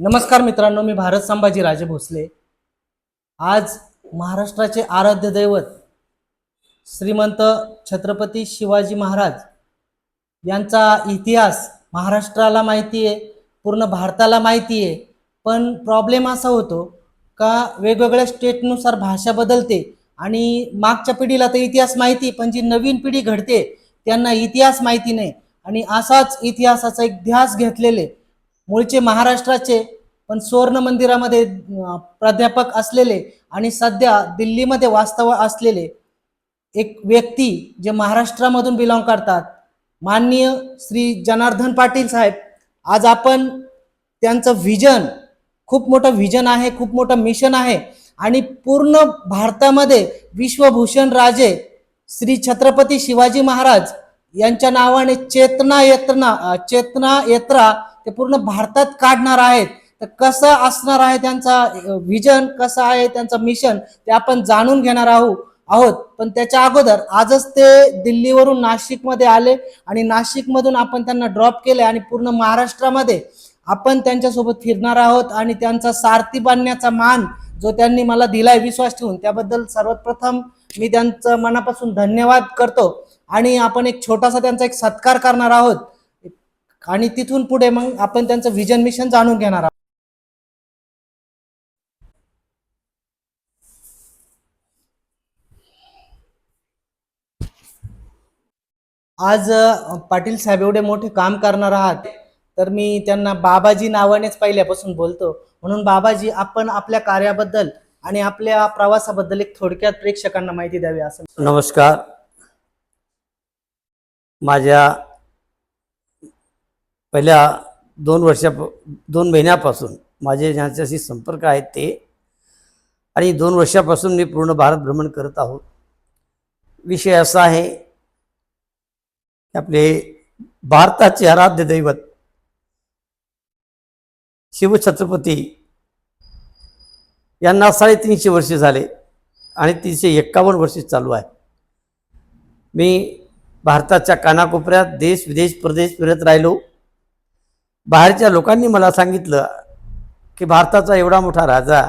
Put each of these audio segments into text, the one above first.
नमस्कार मित्रांनो मी भारत संभाजी राजे भोसले. आज महाराष्ट्राचे आराध्य दैवत श्रीमंत छत्रपती शिवाजी महाराज यांचा इतिहास महाराष्ट्राला माहिती आहे पूर्ण भारताला माहिती आहे. पण प्रॉब्लेम असा होतो का वेगवेगळ्या स्टेटनुसार भाषा बदलते आणि मागच्या पिढीला तर इतिहास माहिती पण जी नवीन पिढी घडते त्यांना इतिहास माहिती नाही. आणि असाच इतिहासाचा एक ध्यास घेतलेले मूळचे महाराष्ट्राचे पण सुवर्ण मंदिरामध्ये प्राध्यापक असलेले आणि सध्या दिल्लीमध्ये वास्तव असलेले एक व्यक्ती जे महाराष्ट्रामधून बिलॉंग करतात. माननीय श्री जनार्दन पाटील साहेब आज आपण त्यांचं व्हिजन खूप मोठं व्हिजन आहे खूप मोठं मिशन आहे आणि पूर्ण भारतामध्ये विश्वभूषण राजे श्री छत्रपती शिवाजी महाराज यांच्या नावाने चेतना यात्रा चेतना यत्रा ते पूर्ण भारतात काढणार आहेत. तर कसं असणार आहे त्यांचा व्हिजन कसं आहे त्यांचं मिशन ते आपण जाणून घेणार आहोत आहोत. पण त्याच्या अगोदर आजच ते दिल्लीवरून नाशिकमध्ये आले आणि नाशिकमधून आपण त्यांना ड्रॉप केले आणि पूर्ण महाराष्ट्रामध्ये आपण त्यांच्यासोबत फिरणार आहोत आणि त्यांचा सारथी बांधण्याचा मान जो त्यांनी मला दिलाय विश्वास ठेवून त्याबद्दल सर्वप्रथम मी त्यांचं मनापासून धन्यवाद करतो. आणि आपण एक छोटासा त्यांचा एक सत्कार करणार आहोत. आणि तिथून पुढे मग आपण त्यांचं व्हिजन मिशन जाणून घेणार आहोत. आज पाटील साहेब एवढे मोठे काम करणार आहात तर मी त्यांना बाबाजी नावानेच पहिल्यापासून बोलतो. म्हणून बाबाजी आपण आपल्या कार्याबद्दल आणि आपल्या प्रवासाबद्दल एक थोडक्यात प्रेक्षकांना माहिती द्यावी असं. नमस्कार. माझ्या पहिल्या दोन वर्षा दोन महिन्यापासून माझे ज्यांच्याशी संपर्क आहेत ते आणि दोन वर्षापासून मी पूर्ण भारत भ्रमण करत आहोत. विषय असा आहे आपले भारताचे आराध्य दैवत शिवछत्रपती यांना साडेतीनशे वर्ष झाले आणि तीनशे एक्कावन्न वर्ष चालू आहे. मी भारताच्या कानाकोपऱ्यात देश विदेश प्रदेश फिरत राहिलो. बाहेरच्या लोकांनी मला सांगितलं की भारताचा एवढा मोठा राजा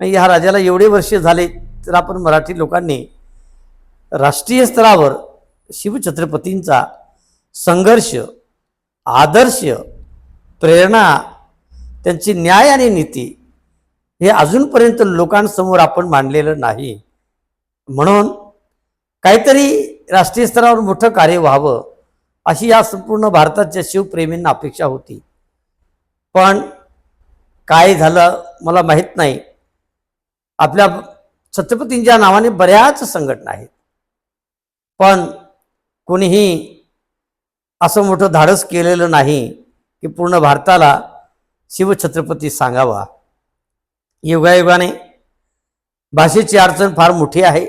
आणि ह्या राजाला एवढे वर्ष झाले तर आपण मराठी लोकांनी राष्ट्रीय स्तरावर शिवछत्रपतींचा संघर्ष आदर्श प्रेरणा त्यांची न्याय आणि नीती हे अजूनपर्यंत लोकांसमोर आपण मांडलेलं नाही. म्हणून काहीतरी राष्ट्रीय स्तरावर मोठं कार्य व्हावं अशी या संपूर्ण भारताच्या शिवप्रेमींना अपेक्षा होती. पण काय झालं मला माहीत नाही. आपल्या छत्रपतींच्या नावाने बऱ्याच संघटना आहेत. पण कोणीही असं मोठं धाडस केलेलं नाही की पूर्ण भारताला शिवछत्रपती सांगावा. युगायुगाने भाषेची अडचण फार मोठी आहे.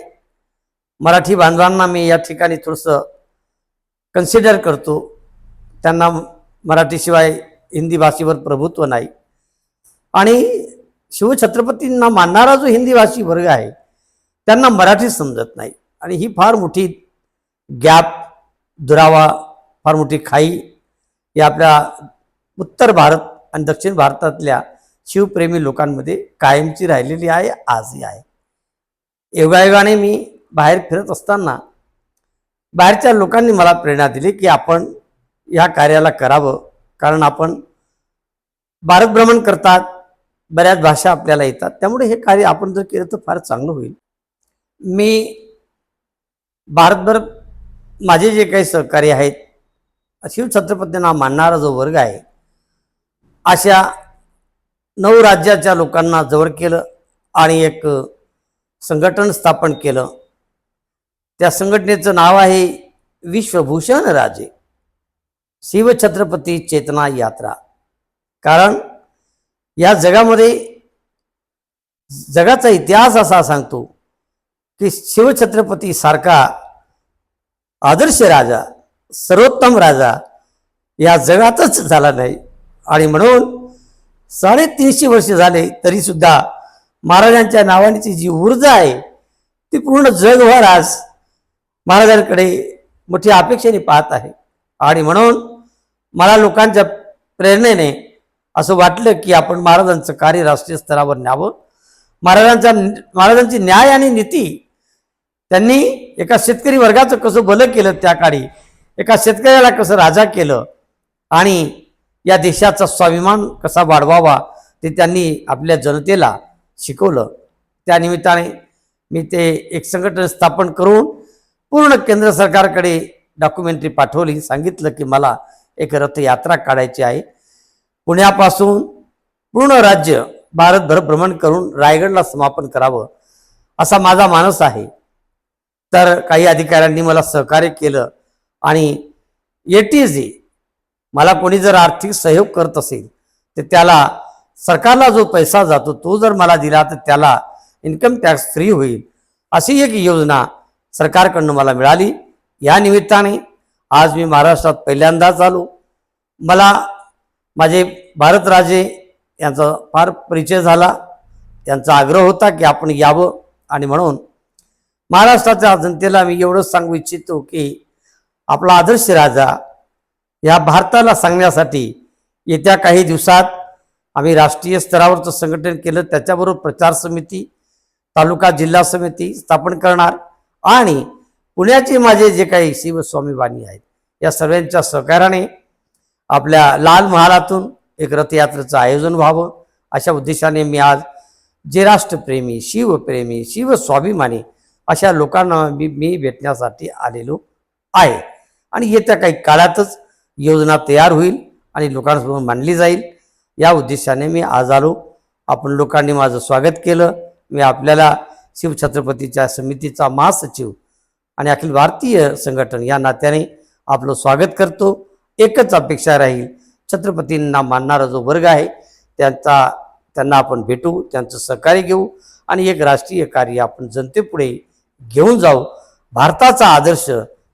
मराठी बांधवांना मी या ठिकाणी थोडंसं कन्सिडर करतो. त्यांना मराठीशिवाय हिंदी भाषेवर प्रभुत्व नाही. आणि शिवछत्रपतींना मानणारा जो हिंदी भाषी वर्ग आहे त्यांना मराठी समजत नाही. आणि ही फार मोठी गॅप दुरावा फार मोठी खाई या आपल्या उत्तर भारत आणि दक्षिण भारतातल्या शिवप्रेमी लोकांमध्ये कायमची राहिलेली आहे आजही आहे. योगायोगाने मी बाहेर फिरत असताना बाहेरच्या लोकांनी मला प्रेरणा दिली की आपण या कार्याला करावं. कारण आपण भारत भ्रमण करतात बऱ्याच भाषा आपल्याला येतात. त्यामुळे हे कार्य आपण जर केलं तर फार चांगलं होईल. मी भारतभर माझे जे काही सहकारी आहेत शिवछत्रपतींना मानणारा जो वर्ग आहे अशा नऊ राज्याच्या लोकांना जवळ केलं आणि एक संघटन स्थापन केलं. त्या संघटनेचं नाव आहे विश्वभूषण राजे. शिवछत्रपती चेतना यात्रा. कारण या जगामध्ये जगाचा इतिहास असा सांगतो की शिवछत्रपती सारखा आदर्श राजा सर्वोत्तम राजा या जगातच झाला नाही. आणि म्हणून साडेतीनशे वर्ष झाले तरीसुद्धा महाराजांच्या नावानेची जी ऊर्जा आहे ती पूर्ण जगभर आज महाराजांकडे मोठी अपेक्षेने पाहत आहे. आणि म्हणून मला लोकांच्या प्रेरणेने असं वाटलं की आपण महाराजांचं कार्य राष्ट्रीय स्तरावर न्यावं. महाराजांचा महाराजांची न्याय आणि नीती त्यांनी एका शेतकरी वर्गाचं कसं भलं केलं त्या काळी एका शेतकऱ्याला कसं राजा केलं आणि या देशाचा स्वाभिमान कसा वाढवावा ते त्यांनी आपल्या जनतेला शिकवलं. त्यानिमित्ताने मी ते एक संघटन स्थापन करून पूर्ण केंद्र सरकारकडे डॉक्युमेंटरी पाठवली. सांगितलं की मला एक रथयात्रा काढायची आहे. पुण्यापासून पूर्ण राज्य भारतभर भ्रमण करून रायगडला समापन करावं असा माझा मानस आहे. तर काही अधिकाऱ्यांनी मला सहकार्य केलं आणि एटीजी मला कोणी जर आर्थिक सहयोग करत असेल तर त्याला सरकारला जो पैसा जातो तो जर मला दिला तर त्याला इन्कम टॅक्स फ्री होईल. अशी एक योजना सरकारकडनं मला मिळाली. या निमित्ताने आज मी महाराष्ट्रात पहिल्यांदाच आलो. मला माझे भारतराजे यांचा फार परिचय झाला. त्यांचा आग्रह होता की आपण यावं आणि म्हणून महाराष्ट्राच्या जनतेला मी एवढंच सांगू इच्छितो की आपला आदर्श राजा या भारताला सांगण्यासाठी येत्या काही दिवसात आम्ही राष्ट्रीय स्तरावरचं संघटन केलं. त्याच्याबरोबर प्रचार समिती तालुका जिल्हा समिती स्थापन करणार. आणि पुण्याचे माझे जे काही शिवस्वामी वाणी आहेत या सर्वांच्या सहकार्याने आपल्या लाल महालातून एक रथयात्रेचं आयोजन व्हावं. अशा उद्देशाने मी आज जे राष्ट्रप्रेमी शिवप्रेमी शिवस्वाभिमानी अशा लोकांना मी मी भेटण्यासाठी आलेलो आहे. आणि येत्या काही काळातच योजना तयार होईल आणि लोकांसमोर मांडली जाईल. या उद्देशाने मी आज आलो. आपण लोकांनी माझं स्वागत केलं. मी आपल्याला शिवछत्रपतीच्या समितीचा महासचिव आणि अखिल भारतीय संघटन या नात्याने आपलं स्वागत करतो. एकच अपेक्षा राहील छत्रपतींना मानणारा जो वर्ग आहे त्यांचा त्यांना आपण भेटू त्यांचं सहकार्य घेऊ आणि एक राष्ट्रीय कार्य आपण जनतेपुढे घेऊन जाऊ. भारताचा आदर्श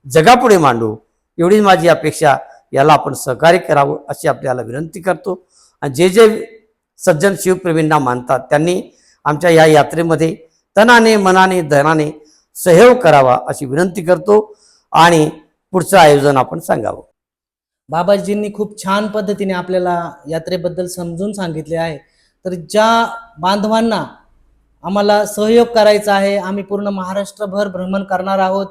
जगापुढे मांडू. एवढीच माझी अपेक्षा याला आपण सहकार्य करावं अशी आपल्याला विनंती करतो. आणि जे जे सज्जन शिवप्रेमींना मानतात त्यांनी आमच्या या यात्रेमध्ये तनाने मनाने धनाने सहयोग करावा अशी विनंती करतो आणि पुढचं आयोजन आपण सांगावं. बाबाजींनी खूप छान पद्धतीने आपल्याला यात्रेबद्दल समजून सांगितले आहे. तर ज्या बांधवांना आम्हाला सहयोग करायचा आहे आम्ही पूर्ण महाराष्ट्रभर भ्रमण करणार आहोत.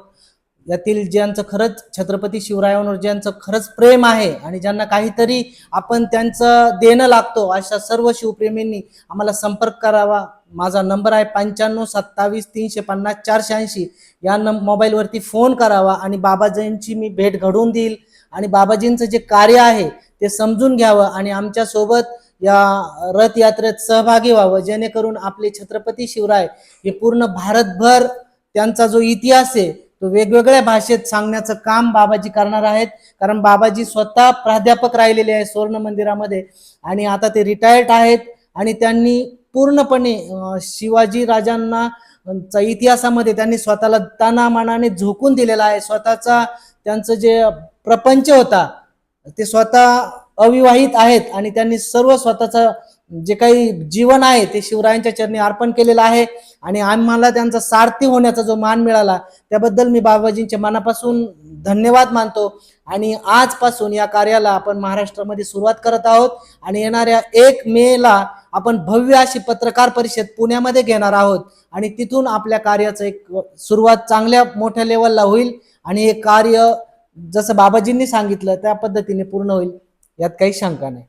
यातील ज्यांचं खरंच छत्रपती शिवरायांवर ज्यांचं खरंच प्रेम आहे आणि ज्यांना काहीतरी आपण त्यांचं देणं लागतो अशा सर्व शिवप्रेमींनी आम्हाला संपर्क करावा. माझा नंबर आहे पंच्याण्णव सत्तावीस तीनशे पन्नास चारशे ऐंशी. या न मोबाईलवरती फोन करावा आणि बाबाजींची मी भेट घडवून देईल आणि बाबाजींचं जे कार्य आहे ते समजून घ्यावं आणि आमच्यासोबत या रथयात्रेत सहभागी व्हावं. जेणेकरून आपले छत्रपती शिवराय हे पूर्ण भारतभर त्यांचा जो इतिहास आहे तो वेगवेगळ्या भाषेत सांगण्याचं काम बाबाजी करणार आहेत. कारण बाबाजी स्वतः प्राध्यापक राहिलेले आहेत सुवर्ण मंदिरामध्ये. आणि आता ते रिटायर्ड आहेत. आणि त्यांनी पूर्णपणे शिवाजी राजांना चा इतिहासामध्ये त्यांनी स्वतःला तानामानाने झोकून दिलेला आहे. स्वतःचा त्यांचं जे प्रपंच होता ते स्वतः अविवाहित आहेत. आणि त्यांनी सर्व स्वतःचं जे काही जीवन आहे ते शिवरायांच्या चरणी अर्पण केलेलं आहे आणि आम्हाला त्यांचा सारथी होण्याचा जो मान मिळाला त्याबद्दल मी बाबाजींच्या मनापासून धन्यवाद मानतो. आणि आजपासून या कार्याला आपण महाराष्ट्रामध्ये सुरुवात करत आहोत आणि येणाऱ्या एक मेला आपण भव्य अशी पत्रकार परिषद पुण्यामध्ये घेणार आहोत. आणि तिथून आपल्या कार्याचं एक सुरुवात चांगल्या मोठ्या लेवलला होईल आणि हे कार्य जसं बाबाजींनी सांगितलं त्या पद्धतीने पूर्ण होईल यात काही शंका नाही.